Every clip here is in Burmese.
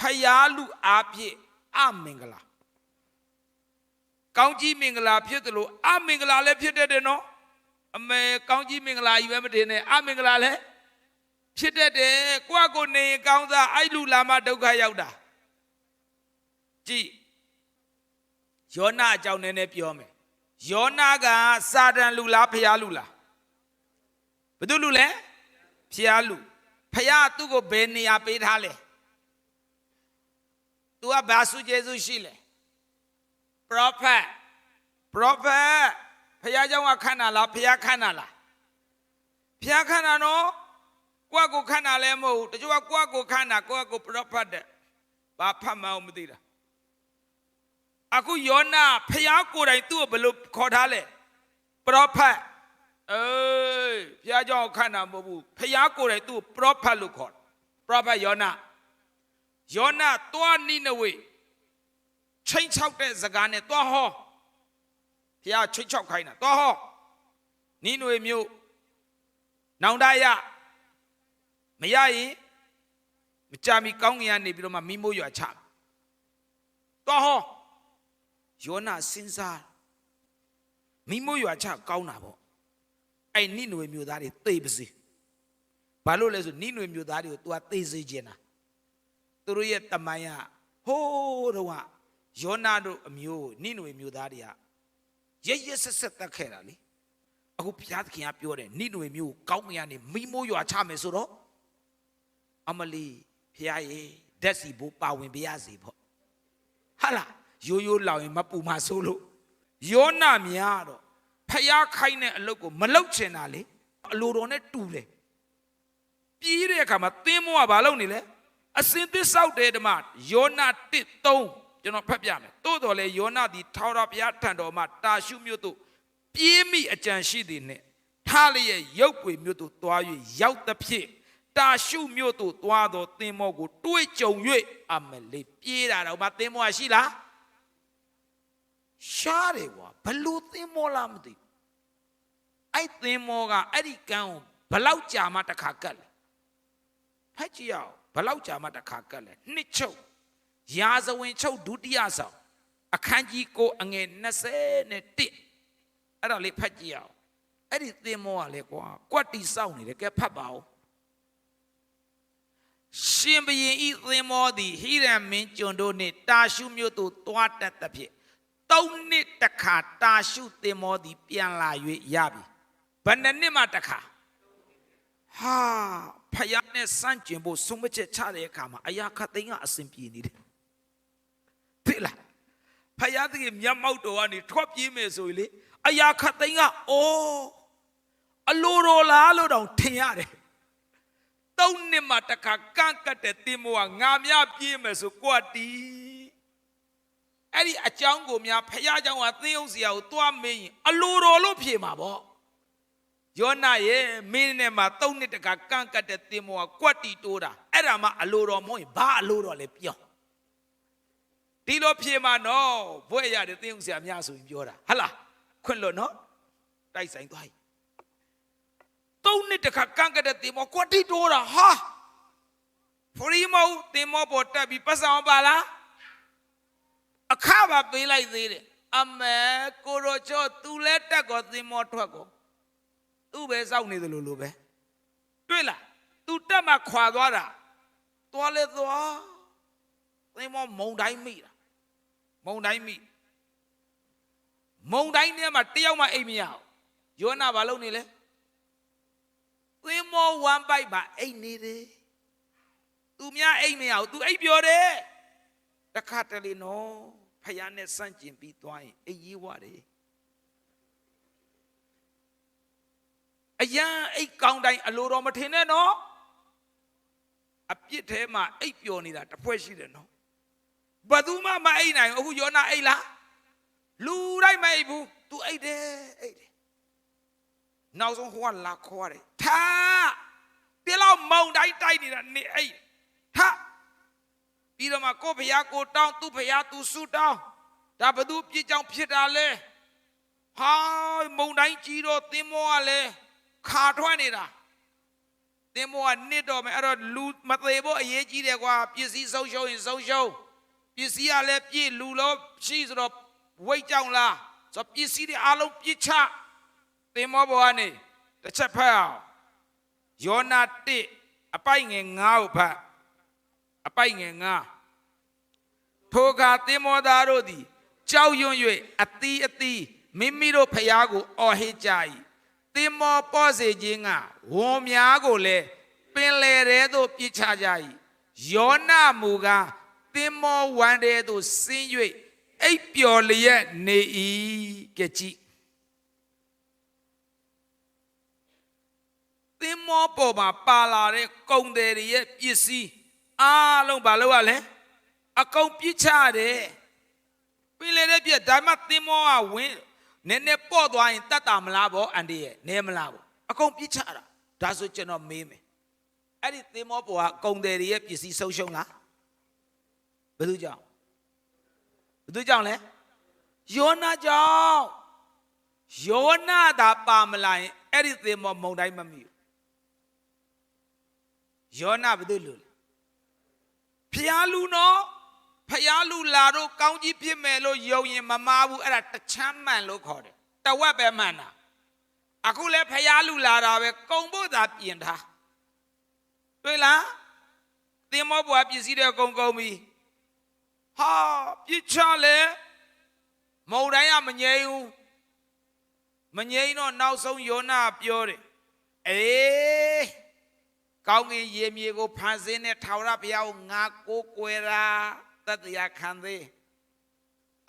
ဖယားလူအားဖြင့်အမင်္ဂလာကောင်းကြီးမင်္ဂလာဖြစ်တယ်လို့အမင်္ဂလာလည်းဖြစ်တတ်တယ်နော်အမေကောင်းကြီးမင်္ဂလာကြီးပဲမတင်နဲ့အမင်္ဂလာလည်းဖြစ်တတ်တယ်ကိုယ့်အကိုနေရင်ကောင်းစားအဲ့လူလာမှဒုက္ခရောက်တာကြည့်ယောနာအကြောင်းနည်းနည်းပြောမယ်ယောနာကစာတန်လူလားဖယားလူလားဘယ်သူလူလဲဖယားလူဖယားသူ့ကိုဘယ်နေရာပေးထားလဲ तू ကဘာစုကျေစုရှိလဲ prophet prophet ဖယားเจ้าကခန့်တာလားဖယားခန့်တာလားဖယားခန့်တာနော်ကိုယ့်ကိုခန့်တာလည်းမဟုတ်ဘူးတချို့ကကိုယ့်ကိုခန့်တာကိုယ့်ကို prophet တဲ့ဘာဖတ်မှန်းမသိတာအခုယောနာဖယားကိုယ်တိုင်သူ့ကိုဘယ်လိုခေါ်ထားလဲ prophet အေးဖယားเจ้าကိုခန့်တာမဟုတ်ဘူးဖယားကိုယ်တိုင်သူ့ကို prophet လို့ခေါ်တယ် prophet ယောနာ ယောနာတွားနိနဝေချိန်ချောက်တဲ့စကားနဲ့တွားဟောဘုရားချိန်ချောက်ခိုင်းတာတွားဟောနိနဝေမြို့နောင်တရမရရင်မကြမီကောင်းကင်ကနေပြီးတော့မှမိမိုးရွာချတွားဟောယောနာစဉ်းစားမိမိုးရွာချကောင်းတာပေါ့အဲ့နိနဝေမြို့သားတွေသိပါစေဘာလို့လဲဆိုနိနဝေမြို့သားတွေကို तू သိစေခြင်းတာ သူတို့ရဲ့တမန်ရဟိုးတော့ကယောနာတို့အမျိုးနိနဝေမျိုးသားတွေကရရဆက်ဆက်တက်ခဲ့တာလေအခုဘုရားသခင်ကပြောတယ်နိနဝေမျိုးကိုကောင်းကင်ကနေမိမိုးရွာချမယ်ဆိုတော့အမလီဘုရားရဲ့ဓာတ်စီဘိုးပါဝင်ပြရစီပေါ့ဟာလားရိုးရိုးလောင်ရင်မပူမဆိုးလို့ယောနာများတော့ဖျားခိုင်းတဲ့အလုပ်ကိုမလုပ်ချင်တာလေအလိုတော်နဲ့တူတယ်ပြေးတဲ့အခါမှာသင်းမောကဘာလုပ်နေလဲ အစင်သစ္ဆောက်တဲ့ဓမ္မယောနာ1:3ကျွန်တော်ဖတ်ပြမယ်သို့တော်လည်းယောနာသည်ထာဝရဘုရားထံတော်မှတာရှုမြို့သို့ပြေးမိအကြံရှိသည်နှင့်ထားလျက်ရုပ်ပွေမြို့သို့သွား၍ရောက်သဖြင့်တာရှုမြို့သို့သွားသောသင်္ဘောကိုတွေးကြုံ၍အမလေးပြေးတာတော့မသင်္ဘောရှိလားရှားတယ်ကွာဘလို့သင်္ဘောလားမသိဘူးအဲ့သင်္ဘောကအဲ့ဒီကမ်းကိုဘလောက်ကြာမှတစ်ခါကတ်လဲဖတ်ကြည့်အောင် ဘယ်လောက်ကြာမှတစ်ခါကတ်လဲနှစ်ချုပ်ရာဇဝင်ချုပ်ဒုတိယဆောင်အခန်းကြီးကိုအငယ်21အဲ့ဒါလေးဖတ်ကြည့်အောင်အဲ့ဒီသင်မောကလေကွာကွက်တီစောင့်နေတယ်ကဲဖတ်ပါဦးရှင်ဘရင်ဤသင်မောသည်ဟိရန်မင်းကျွန်တို့နှင့်တာရှုမြို့သို့သွားတတ်သဖြင့်သုံးနှစ်တခါတာရှုသင်မောသည်ပြန်လာ၍ရပြီဘယ်နှစ်နှစ်မှတခါဟာ ဖယားနဲ့စန့်ကျင်ဖို့ဆုံးမချက်ချတဲ့အခါမှာအရာခတ်သိန်းကအစဉ်ပြေနေတယ်သိလားဖယားတကယ်မျက်မှောက်တော်ကနေထွက်ပြေးမယ်ဆိုရင်လေအရာခတ်သိန်းကအိုးအလိုတော်လားလို့တောင်ထင်ရတယ်သုံးနှစ်မှတစ်ခါကန့်ကတ်တဲ့တင်မောကငါများပြေးမယ်ဆိုကိုကတီအဲ့ဒီအကြောင်းကိုများဖယားเจ้าကသင်းအောင်စရာကိုတွားမင်းရင်အလိုတော်လို့ဖြေမှာပေါ့ ယောနာရဲ့မင်းနဲ့မှာသုံးနှစ်တကကန့်ကတ်တဲ့တင်မောကကွက်တီတိုးတာအဲ့ဒါမှအလိုတော်မဟုတ်ရင်ဘာအလိုတော်လဲပြောဒီလိုဖြေမှာနော်ဘွဲ့ရတယ်တင်းဥဆရာများဆိုရင်ပြောတာဟဟလားခွင့်လို့နော်တိုက်ဆိုင်သွားပြီသုံးနှစ်တကကန့်ကတ်တဲ့တင်မောကွက်တီတိုးတာဟာဖရီမောတင်မောပေါ်တက်ပြီးပတ်စံပါလားအခပါပေးလိုက်သေးတယ်အမေကိုရိုချောသူလဲတက်ကောတင်မောထွက်ကော သူ့ပဲစောက်နေတယ်လို့လို့ပဲတွေ့လားသူတက်မှခွာသွားတာသွားလဲသွားသိမမုံတိုင်းမိတာမုံတိုင်းမိမုံတိုင်းထဲမှာတယောက်မှအိမ်မရဘူးယောနာဘာလုပ်နေလဲသင်းမောဝမ်ပိုက်ပါအိမ်နေတယ်သူများအိမ်မရဘူး तू အိပ်ပြောတယ်တခါတလေနော်ဖယားနဲ့စန့်ကျင်ပြီးသွားရင်အိပ်ရေးဝတယ် အရန်အိတ်ကောင်းတိုင်းအလိုတော်မထင်နဲ့နော်အပြစ်ထဲမှာအိတ်ပျော်နေတာတစ်ဖွဲ့ရှိတယ်နော်ဘယ်သူမှမအိတ်နိုင်ဘူးအခုယောနာအိတ်လားလူတိုင်းမအိတ်ဘူး तू အိတ်တယ်အိတ်တယ်နောက်ဆုံးဟိုကလာခေါ်ရတယ်ထားဒီလောက်မောင်တိုင်းတိုက်နေတာနေအိတ်ထားပြီးတော့မှကိုယ့်ဖရားကိုတောင်းသူ့ဖရားသူဆူတောင်းဒါဘသူပြစ်ကြောင်ဖြစ်တာလဲဟာမုံတိုင်းကြီးတော့သင်းမောကလည်း ခါထွက်နေတာသင်္ဘောကနစ်တော့မယ်အဲ့တော့လူမသေးဖို့အရေးကြီးတယ်ကွာပစ္စည်းဆုံးရှုံးရင်ဆုံးရှုံးပစ္စည်းကလည်းပြည့်လူလို့ရှိဆိုတော့ဝိတ်ကြောင်လားဆိုတော့ပစ္စည်းတွေအားလုံးပြစ်ချသင်္ဘောပေါ်ကနေတစ်ချက်ဖတ်အောင်ယောနာ1အပိုက်ငယ်9ကိုဖတ်အပိုက်ငယ်9ထိုအခါသင်္ဘောသားတို့သည်ကြောက်ရွံ့၍အသီးအသီးမိမိတို့ဖျားကိုအော်ဟစ်ကြ၏ သင်္ဘောပေါ့စေခြင်းကဝန်များကိုလည်းပင်လယ်ထဲသို့ပြစ်ချကြ၏ယောနာမူကားသင်္ဘောဝမ်းထဲသို့ဆင်း၍အိပ်ပျော်လျက်နေ၏ကဲကြည့်သင်္ဘောပေါ်မှာပါလာတဲ့ကုံတယ်တွေရဲ့ပစ္စည်းအားလုံးဘာလို့ရလဲအကုန်ပြစ်ချတယ်ပင်လေတဲ့ပြက်ဒါမှသင်္မောကဝင်း နည်းနည်းပေါ့သွားရင်တတ်တာမလားဗောအန်ဒီရဲ့နဲမလားဗောအကုန်ပြစ်ချတာဒါဆိုကျွန်တော်မေးမယ်အဲ့ဒီသင်္မောပေါ်ကကုံတယ်တွေရဲ့ပစ္စည်းဆုံးရှုံးလားဘယ်သူကြောင့်ဘယ်သူကြောင့်လဲယောနာကြောင့်ယောနာသာပါမလာရင်အဲ့ဒီသင်္မောမုန်တိုင်းမမိဘူးယောနာဘယ်သူလူလဲဖျားလူနော် ဖျားလူလာတော့ကောင်းကြီးဖြစ်မယ်လို့ယုံရင်မမားဘူးအဲ့ဒါတချမ်းမှန်လို့ခေါ်တယ်တဝက်ပဲမှန်တာအခုလဲဖျားလူလာတာပဲကုံဖို့သာပြင်ထားတွေ့လားသင်္ဘောဘွားပစ္စည်းတွေကုံကုံပြီဟာပြစ်ချလဲမုံတိုင်းကမငြိမ်ဘူးမငြိမ်တော့နောက်ဆုံးယောနာပြောတယ်အေးကောင်းကင်ရေမြေကိုဖန်ဆင်းတဲ့ထာဝရဘုရားကိုငါကိုးကွယ်တာ တတ်တရားခံသေး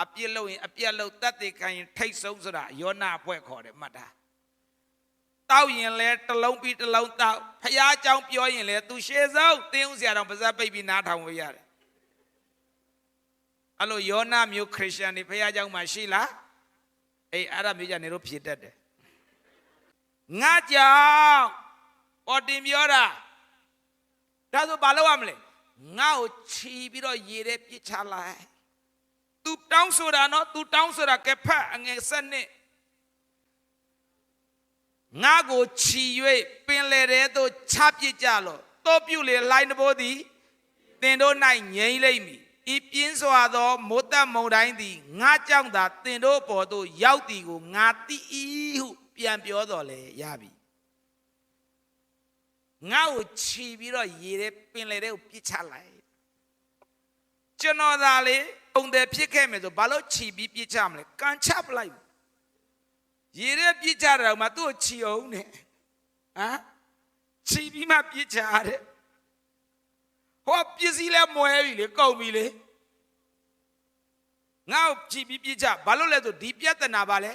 အပြစ်လို့ရင်အပြစ်လို့တတ်တယ်ခံရင်ထိတ်ဆုံးဆိုတာယောနာအဖွဲ့ခေါ်တယ်မှတ်တာတောက်ရင်လဲတစ်လုံးပြီးတစ်လုံးတောက်ဖះเจ้าပြောရင်လဲသူရှေ့ဆုံးတင်းဦးဆရာတော်ပါဇက်ပိတ်ပြီးနားထောင်ဝေးရတယ်အဲ့လိုယောနာမျိုးခရစ်ယာန်တွေဖះเจ้าမှာရှိလားအေးအဲ့ဒါမျိုးကြနေတော့ဖြေတတ်တယ်ငါကြောင့်ပေါ်တင်ပြောတာဒါဆိုဘာလုပ်ရမလဲ ငါ့ကိုခြီးပြီးတော့ရေထဲပြစ်ချလိုက် तू တောင်းဆိုတာနော် तू တောင်းဆိုတာကဲဖတ်အငယ်ဆက်နှစ်ငါကိုခြီး၍ပင်လေထဲသို့ချပစ်ကြလော့တောပြုလေလှိုင်းတဘိုးသည်တင်တို့၌ငြိမ့်လိမ့်မည်ဤပြင်းစွာသောမိုးတက်မုန်တိုင်းသည်ငါကြောင့်သာတင်တို့ပေါ်သို့ရောက်သည်ကိုငါသိ၏ဟုပြန်ပြောတော်လေရပြီ ငါ့ကိုခြီးပြီးတော့ရေထဲပင်လေထဲကိုပြစ်ချလိုက်ကျွန်တော်သာလေပုံတယ်ဖြစ်ခဲ့မယ်ဆိုဘာလို့ခြီးပြီးပြစ်ချမလဲကန်ချပလိုက်ရေထဲပြစ်ချတာတော့မှသူ့ကိုခြီးအောင်နဲ့ဟမ်ခြီးပြီးမှပြစ်ချတယ်ဟောပစ္စည်းလဲမွဲပြီလေကုန်ပြီလေငါ့ကိုခြီးပြီးပြစ်ချဘာလို့လဲဆိုဒီပြဿနာပါလဲ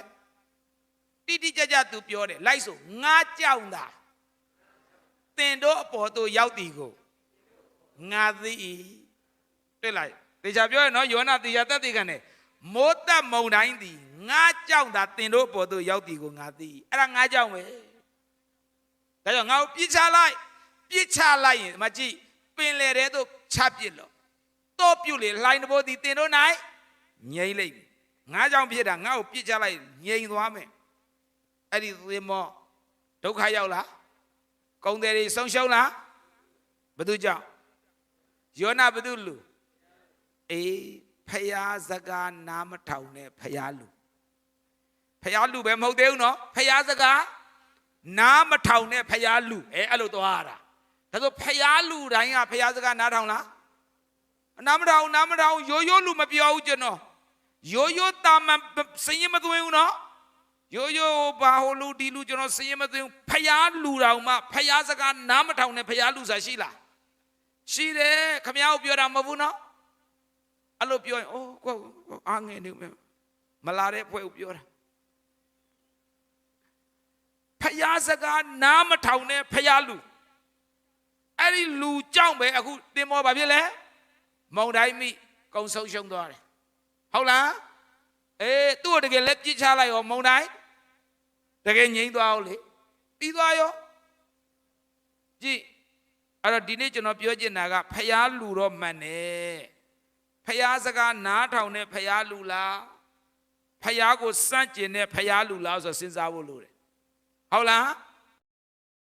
တိတိကျကျသူပြောတယ်လိုက်ဆိုငါကြောက်တာ တင်တို့အပေါ်သို့ရောက်သည်ကိုငါသိ၏တွေ့လိုက်တေချာပြောရနော်ယောနာတေချာတက်တေကန်နဲ့မိုးတက်မုန်တိုင်းသည်ငါကြောင့်သာတင်တို့အပေါ်သို့ရောက်သည်ကိုငါသိ၏အဲ့ဒါငါကြောင့်ပဲဒါကြောင့်ငါ့ကိုပြစ်ချလိုက်ပြစ်ချလိုက်ရင်ဒီမကြည့်ပင်လေတဲ့သို့ချပစ်လို့တော့ပြုတ်လေလှိုင်းတဘိုးသည်တင်တို့၌ငြိမ့်လိုက်ပြီငါကြောင့်ဖြစ်တာငါ့ကိုပြစ်ချလိုက်ငြိမ့်သွားမယ်အဲ့ဒီသင်မောဒုက္ခရောက်လား ကုံတယ်တွေဆုံးရှုံးလားဘသူကြောင့်ယောနာဘသူလူအေးဖယားစကားနားမထောင်နဲ့ဖယားလူဖယားလူပဲမဟုတ်သေးဘူးနော်ဖယားစကားနားမထောင်နဲ့ဖယားလူအဲအဲ့လိုသွားရတာဒါဆိုဖယားလူတိုင်းကဖယားစကားနားထောင်လားနားမထောင်နားမထောင်ရိုးရိုးလူမပြောဘူးကျွန်တော်ရိုးရိုးတာမန်စင်ရင်မသွင်းဘူးနော် ရိုးရိုးဘာဟိုလူဒီလူကျွန်တော်စည်ရင်မသိဘူးဖျားလူတော်မှဖျားစကားနားမထောင်နဲ့ဖျားလူစားရှိလားရှိတယ်ခမ ्या ကိုပြောတာမဟုတ်ဘူးနော်အဲ့လိုပြောရင်အိုးကွအားငယ်နေမယ်မလာတဲ့ဖွဲ့ကိုပြောတာဖျားစကားနားမထောင်နဲ့ဖျားလူအဲ့ဒီလူကြောင့်ပဲအခုတင်မောပါဖြစ်လဲမုံတိုင်းမိကုံဆုံးရှုံးသွားတယ်ဟုတ်လားအေးသူ့ကိုတကယ်လက်ပြစ်ချလိုက်ရောမုံတိုင်း တကယ်ငြိမ်းသွားအောင်လေပြီးသွားရောကြည့်အဲ့တော့ဒီနေ့ကျွန်တော်ပြောချင်တာကဖျားလူတော့မှန်တယ်ဖျားစကားနားထောင်တဲ့ဖျားလူလားဖျားကိုစန့်ကျင်တဲ့ဖျားလူလားဆိုစဉ်းစားဖို့လိုတယ်ဟုတ်လား